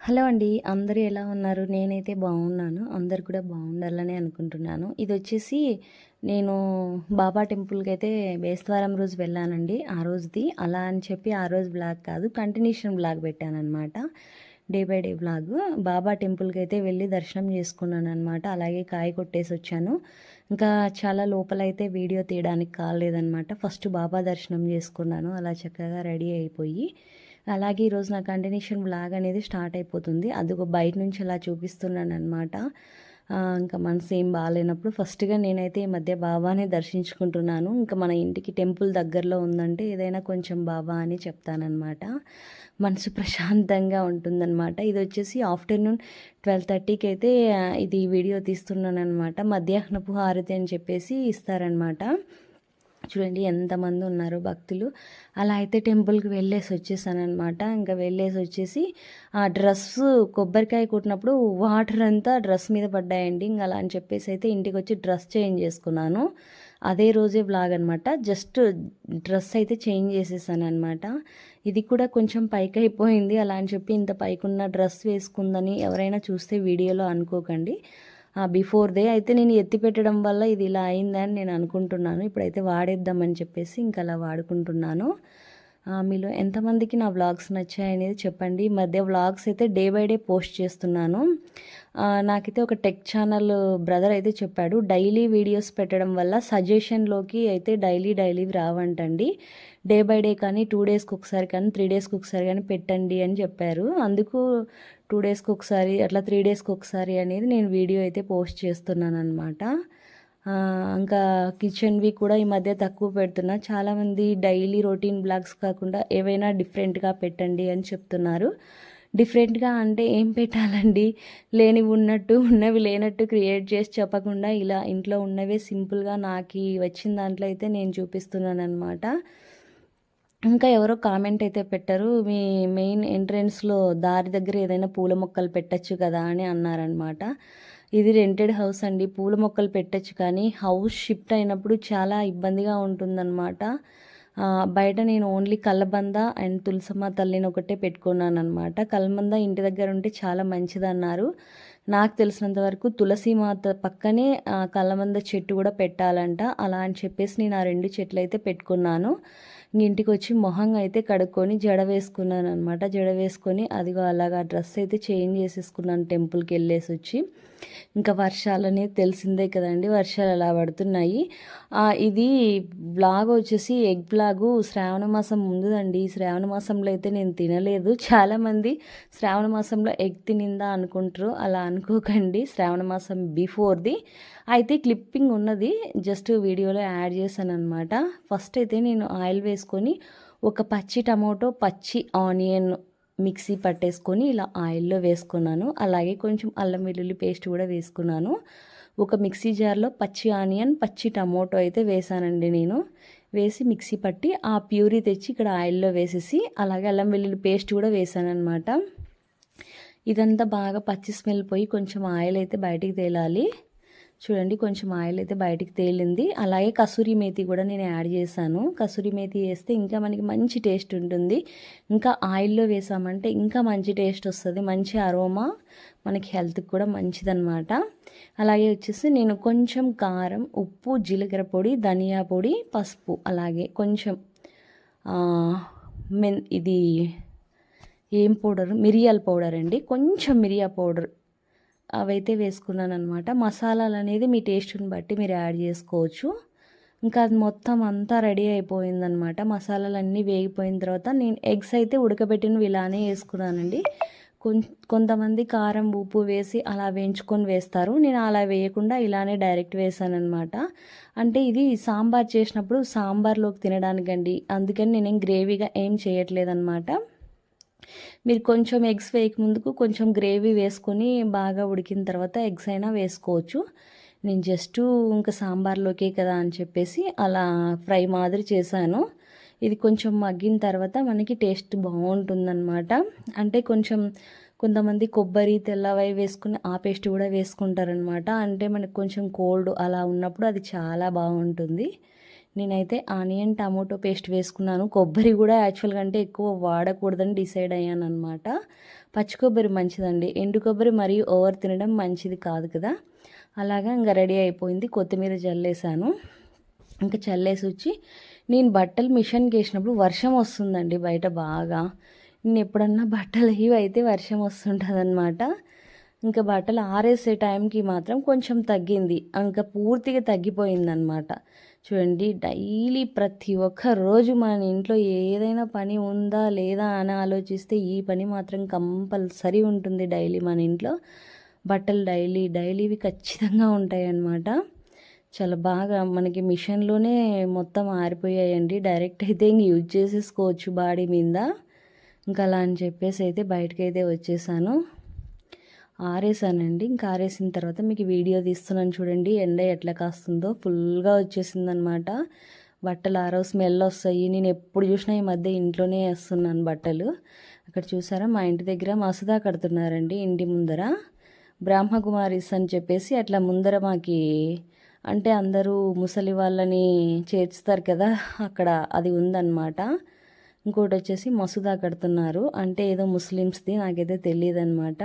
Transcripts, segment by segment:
Hello అండి అందరూ ఎలా ఉన్నారు? నేనైతే బాగున్నాను అందరు కూడా బాగుండాలని అనుకుంటున్నాను. ఇది వచ్చేసి నేను బాబా టెంపుల్కి అయితే బేస్తవారం రోజు వెళ్ళానండి ఆ రోజుది. అలా అని చెప్పి ఆ రోజు బ్లాగ్ కాదు continuation blog పెట్టానమాట day by day blog. Baba టెంపుల్కి అయితే వెళ్ళి దర్శనం చేసుకున్నాను అనమాట అలాగే కాయ కొట్టేసి వచ్చాను. ఇంకా చాలా లోపలైతే వీడియో తీయడానికి కాలేదనమాట ఫస్ట్ బాబా దర్శనం చేసుకున్నాను అలా చక్కగా రెడీ అయిపోయి అలాగే ఈరోజు నా కంటిన్యూషన్ బ్లాగ్ అనేది స్టార్ట్ అయిపోతుంది. అదిగో బయట నుంచి అలా చూపిస్తున్నాను అనమాట ఇంకా మనసు ఏం బాగాలేనప్పుడు ఫస్ట్గా నేనైతే ఈ మధ్య బాబానే దర్శించుకుంటున్నాను. ఇంకా మన ఇంటికి టెంపుల్ దగ్గరలో ఉందంటే ఏదైనా కొంచెం బాబా అని చెప్తానమాట మనసు ప్రశాంతంగా ఉంటుందన్నమాట. ఇది వచ్చేసి ఆఫ్టర్నూన్ ట్వెల్వ్ థర్టీకి అయితే ఇది వీడియో తీస్తున్నాను అనమాట మధ్యాహ్నపు హారతి అని చెప్పేసి ఇస్తారనమాట చూడండి ఎంతమంది ఉన్నారు భక్తులు. అలా అయితే టెంపుల్కి వెళ్ళేసి వచ్చేసాను అనమాట ఇంకా వెళ్ళేసి వచ్చేసి ఆ డ్రెస్ కొబ్బరికాయ కొట్టినప్పుడు వాటర్ అంతా డ్రెస్ మీద పడ్డాయండి. ఇంకా అలా అని చెప్పేసి అయితే ఇంటికి వచ్చి డ్రెస్ చేంజ్ చేసుకున్నాను. అదే రోజే బ్లాగ్ అనమాట జస్ట్ డ్రెస్ అయితే చేంజ్ చేసేసాను అనమాట ఇది కూడా కొంచెం పైకి అయిపోయింది. అలా అని చెప్పి ఇంత పైకున్న డ్రెస్ వేసుకుందని ఎవరైనా చూస్తే వీడియోలో అనుకోకండి. బిఫోర్ డే అయితే నేను ఎత్తి పెట్టడం వల్ల ఇది ఇలా అయిందని నేను అనుకుంటున్నాను. ఇప్పుడైతే వాడేద్దామని చెప్పేసి ఇంకా అలా వాడుకుంటున్నాను. మీలో ఎంతమందికి నా వ్లాగ్స్ నచ్చాయి అనేది చెప్పండి. ఈ మధ్య వ్లాగ్స్ అయితే డే బై డే పోస్ట్ చేస్తున్నాను. నాకైతే ఒక టెక్ ఛానల్ బ్రదర్ అయితే చెప్పాడు డైలీ వీడియోస్ పెట్టడం వల్ల సజెషన్లోకి అయితే డైలీ డైలీ రావంటండి. డే బై డే కానీ టూ డేస్కి ఒకసారి కానీ త్రీ డేస్కి ఒకసారి కానీ పెట్టండి అని చెప్పారు. అందుకు టూ డేస్కి ఒకసారి అట్లా త్రీ డేస్కి ఒకసారి అనేది నేను వీడియో అయితే పోస్ట్ చేస్తున్నాను అనమాట ఇంకా కిచెన్వి కూడా ఈ మధ్య తక్కువ పెడుతున్నా. చాలామంది డైలీ రొటీన్ బ్లాగ్స్ కాకుండా ఏవైనా డిఫరెంట్గా పెట్టండి అని చెప్తున్నారు. డిఫరెంట్గా అంటే ఏం పెట్టాలండి? లేనివి ఉన్నట్టు ఉన్నవి లేనట్టు క్రియేట్ చేసి చెప్పకుండా ఇలా ఇంట్లో ఉన్నవే సింపుల్గా నాకు వచ్చిన దాంట్లో అయితే నేను చూపిస్తున్నాను అనమాట ఇంకా ఎవరో కామెంట్ అయితే పెట్టారు మీ మెయిన్ ఎంట్రెన్స్లో దారి దగ్గర ఏదైనా పూల మొక్కలు పెట్టచ్చు కదా అని అన్నారనమాట ఇది రెంటెడ్ హౌస్ అండి పూల మొక్కలు పెట్టచ్చు కానీ హౌస్ షిఫ్ట్ అయినప్పుడు చాలా ఇబ్బందిగా ఉంటుందన్నమాట. బయట నేను ఓన్లీ కల్లబంద అండ్ తులసమ్మ తల్లిని ఒకటే పెట్టుకున్నాను అనమాట కల్లబంద ఇంటి దగ్గర ఉంటే చాలా మంచిదన్నారు. నాకు తెలిసినంత వరకు తులసి మాత పక్కనే కళ్ళబంద కల్లబంద చెట్టు కూడా పెట్టాలంట. అలా అని చెప్పేసి నేను ఆ రెండు చెట్లు అయితే పెట్టుకున్నాను. ఇంటికి వచ్చి మొహంగా అయితే కడుక్కొని జడ వేసుకున్నాను అనమాట జడ వేసుకొని అదిగో అలాగా డ్రెస్ అయితే చేంజ్ చేసేసుకున్నాను టెంపుల్కి వెళ్ళేసి వచ్చి. ఇంకా వర్షాలు అనేది తెలిసిందే కదండి. వర్షాలు అలా పడుతున్నాయి. ఇది బ్లాగ్ వచ్చేసి ఎగ్ బ్లాగు శ్రావణ మాసం ముందుదండి. ఈ శ్రావణ మాసంలో అయితే నేను తినలేదు. చాలామంది శ్రావణ మాసంలో ఎగ్ తినిందా అనుకుంటారు. అలా అనుకోకండి. శ్రావణ మాసం బిఫోర్ది. అయితే క్లిప్పింగ్ ఉన్నది. జస్ట్ వీడియోలో యాడ్ చేశాను అనమాట ఫస్ట్ అయితే నేను ఆయిల్ వేసుకొని ఒక పచ్చి టమాటో పచ్చి ఆనియన్ మిక్సీ పట్టేసుకొని ఇలా ఆయిల్లో వేసుకున్నాను. అలాగే కొంచెం అల్లం వెల్లుల్లి పేస్ట్ కూడా వేసుకున్నాను. ఒక మిక్సీ జార్లో పచ్చి ఆనియన్ పచ్చి టమాటో అయితే వేసానండి నేను. వేసి మిక్సీ పట్టి ఆ ప్యూరీ తెచ్చి ఇక్కడ ఆయిల్లో వేసేసి అలాగే అల్లం వెల్లుల్లి పేస్ట్ కూడా వేసాను అనమాట ఇదంతా బాగా పచ్చి స్మెల్ పోయి కొంచెం ఆయిల్ అయితే బయటికి తేలాలి. చూడండి కొంచెం ఆయిల్ అయితే బయటికి తేలింది. అలాగే కసూరి మేతి కూడా నేను యాడ్ చేశాను. కసూరి మేతి వేస్తే ఇంకా మనకి మంచి టేస్ట్ ఉంటుంది. ఇంకా ఆయిల్లో వేసామంటే ఇంకా మంచి టేస్ట్ వస్తుంది. మంచి అరోమా మనకి హెల్త్కి కూడా మంచిదన్నమాట. అలాగే వచ్చేసి నేను కొంచెం కారం ఉప్పు జీలకర్ర పొడి ధనియా పొడి పసుపు అలాగే కొంచెం మెన్ ఇది ఏం పౌడర్? మిరియాల పౌడర్ అండి. కొంచెం మిరియా పౌడర్ అవైతే వేసుకున్నాను అనమాట మసాలాలు అనేది మీ టేస్ట్ని బట్టి మీరు యాడ్ చేసుకోవచ్చు. ఇంకా అది మొత్తం అంతా రెడీ అయిపోయిందనమాట మసాలాలు అన్నీ వేగిపోయిన తర్వాత నేను ఎగ్స్ అయితే ఉడకబెట్టినవి ఇలానే వేసుకున్నానండి. కొం కొంతమంది కారం ఉప్పు వేసి అలా వేయించుకొని వేస్తారు. నేను అలా వేయకుండా ఇలానే డైరెక్ట్ వేసాను అనమాట అంటే ఇది సాంబార్ చేసినప్పుడు సాంబార్లోకి తినడానికండి. అందుకని నేనేం గ్రేవీగా ఏం చేయట్లేదన్నమాట. మీరు కొంచెం ఎగ్స్ వేయక ముందుకు కొంచెం గ్రేవీ వేసుకొని బాగా ఉడికిన తర్వాత ఎగ్స్ అయినా వేసుకోవచ్చు. నేను జస్ట్ ఇంకా సాంబార్లోకే కదా అని చెప్పేసి అలా ఫ్రై మాదిరి చేశాను. ఇది కొంచెం మగ్గిన తర్వాత మనకి టేస్ట్ బాగుంటుందన్నమాట. అంటే కొంచెం కొంతమంది కొబ్బరి తెల్లవై వేసుకుని ఆ పేస్ట్ కూడా వేసుకుంటారనమాట అంటే మనకు కొంచెం కోల్డ్ అలా ఉన్నప్పుడు అది చాలా బాగుంటుంది. నేనైతే ఆనియన్ టమాటో పేస్ట్ వేసుకున్నాను. కొబ్బరి కూడా యాక్చువల్గా అంటే ఎక్కువ వాడకూడదని డిసైడ్ అయ్యాను అనమాట పచ్చి కొబ్బరి మంచిదండి. ఎండు కొబ్బరి మరీ ఓవర్ తినడం మంచిది కాదు కదా. అలాగా ఇంకా రెడీ అయిపోయింది. కొత్తిమీర చల్లేసాను ఇంకా చల్లేసి వచ్చి నేను బట్టలు మిషన్కి వేసినప్పుడు వర్షం వస్తుందండి బయట బాగా. నేను ఎప్పుడన్నా బట్టలు ఇవి అయితే వర్షం వస్తుంటుంది అనమాట ఇంకా బట్టలు ఆరేసే టైంకి మాత్రం కొంచెం తగ్గింది. ఇంకా పూర్తిగా తగ్గిపోయిందనమాట చూడండి డైలీ ప్రతి ఒక్క రోజు మన ఇంట్లో ఏదైనా పని ఉందా లేదా అని ఆలోచిస్తే ఈ పని మాత్రం కంపల్సరీ ఉంటుంది డైలీ మన ఇంట్లో. బట్టలు డైలీ డైలీవి ఖచ్చితంగా ఉంటాయి అన్నమాట చాలా బాగా మనకి మిషన్లోనే మొత్తం ఆరిపోయాయండి. డైరెక్ట్ అయితే ఇంక యూజ్ చేసేసుకోవచ్చు బాడీ మీద. ఇంకా అలా అని చెప్పేసి అయితే బయటకైతే అయితే వచ్చేసాను. ఆరేసానండి. ఇంకా ఆరేసిన తర్వాత మీకు వీడియో తీస్తున్నాను చూడండి. ఎండ ఎట్లా కాస్తుందో ఫుల్గా వచ్చేసిందనమాట. బట్టలు ఆరో స్మెల్ వస్తాయి. నేను ఎప్పుడు చూసినా ఈ మధ్య ఇంట్లోనే వేస్తున్నాను బట్టలు. అక్కడ చూసారా? మా ఇంటి దగ్గర మసదా కడుతున్నారండి ఇంటి ముందర. బ్రహ్మకుమారిస్ అని చెప్పేసి అట్లా ముందర మాకి అంటే అందరూ ముసలి వాళ్ళని చేర్చుతారు కదా అక్కడ అది ఉందన్నమాట ఇంకోటి వచ్చేసి మసూదా కడుతున్నారు. అంటే ఏదో ముస్లిమ్స్ది నాకైతే తెలియదు అనమాట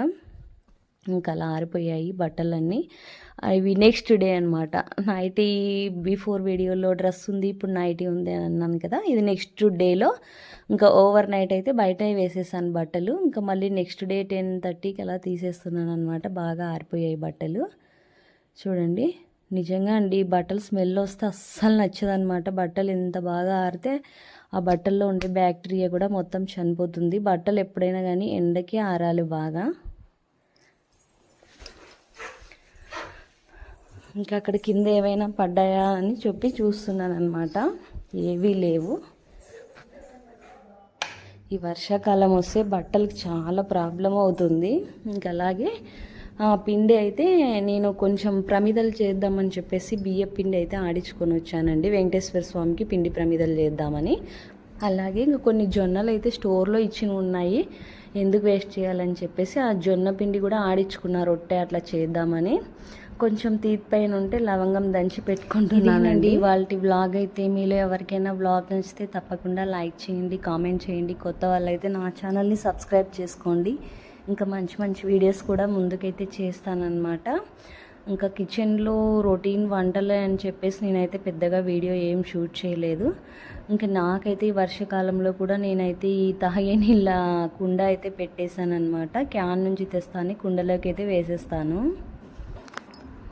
ఇంకా అలా ఆరిపోయాయి బట్టలన్నీ. అవి నెక్స్ట్ డే అనమాట నైటీ బిఫోర్ వీడియోలో డ్రెస్ ఉంది ఇప్పుడు నైటీ ఉంది అని అన్నాను కదా ఇది నెక్స్ట్ డేలో ఇంకా ఓవర్ నైట్ అయితే బయట వేసేసాను బట్టలు. ఇంకా మళ్ళీ నెక్స్ట్ డే టెన్ థర్టీకి అలా తీసేస్తున్నాను అనమాట బాగా ఆరిపోయాయి బట్టలు. చూడండి నిజంగా అండి బట్టలు స్మెల్ వస్తే అస్సలు నచ్చదనమాట బట్టలు ఎంత బాగా ఆరితే ఆ బట్టల్లో ఉండే బ్యాక్టీరియా కూడా మొత్తం చనిపోతుంది. బట్టలు ఎప్పుడైనా కానీ ఎండకి ఆరాలి బాగా. ఇంకా అక్కడ కింద ఏమైనా పడ్డాయా అని చెప్పి చూస్తున్నాను అనమాట ఏవీ లేవు. ఈ వర్షాకాలం వస్తే బట్టలకు చాలా ప్రాబ్లం అవుతుంది. ఇంకా అలాగే పిండి అయితే నేను కొంచెం ప్రమిదలు చేద్దామని చెప్పేసి బియ్య పిండి అయితే ఆడించుకొని వచ్చానండి. వెంకటేశ్వర స్వామికి పిండి ప్రమిదలు చేద్దామని. అలాగే ఇంకా కొన్ని జొన్నలు అయితే స్టోర్లో ఇచ్చి ఉన్నాయి. ఎందుకు వేస్ట్ చేయాలని చెప్పేసి ఆ జొన్న పిండి కూడా ఆడించుకున్న రొట్టె అట్లా చేద్దామని. కొంచెం తీత్ పైన ఉంటే లవంగం దంచి పెట్టుకుంటున్నానండి. వాళ్ళ వ్లాగ్ అయితే మీలో ఎవరికైనా వ్లాగ్ నచ్చితే తప్పకుండా లైక్ చేయండి కామెంట్ చేయండి. కొత్త వాళ్ళైతే నా ఛానల్ని సబ్స్క్రైబ్ చేసుకోండి. ఇంకా మంచి మంచి వీడియోస్ కూడా ముందుకైతే చేస్తానన్నమాట. ఇంకా కిచెన్లో రొటీన్ వంటలు అని చెప్పేసి నేనైతే పెద్దగా వీడియో ఏం షూట్ చేయలేదు. ఇంకా నాకైతే ఈ వర్షాకాలంలో కూడా నేనైతే ఈ తహయ నీళ్ళ కుండ అయితే పెట్టేశాను అనమాట క్యాన్ నుంచి తెస్తాను కుండలోకి అయితే వేసేస్తాను.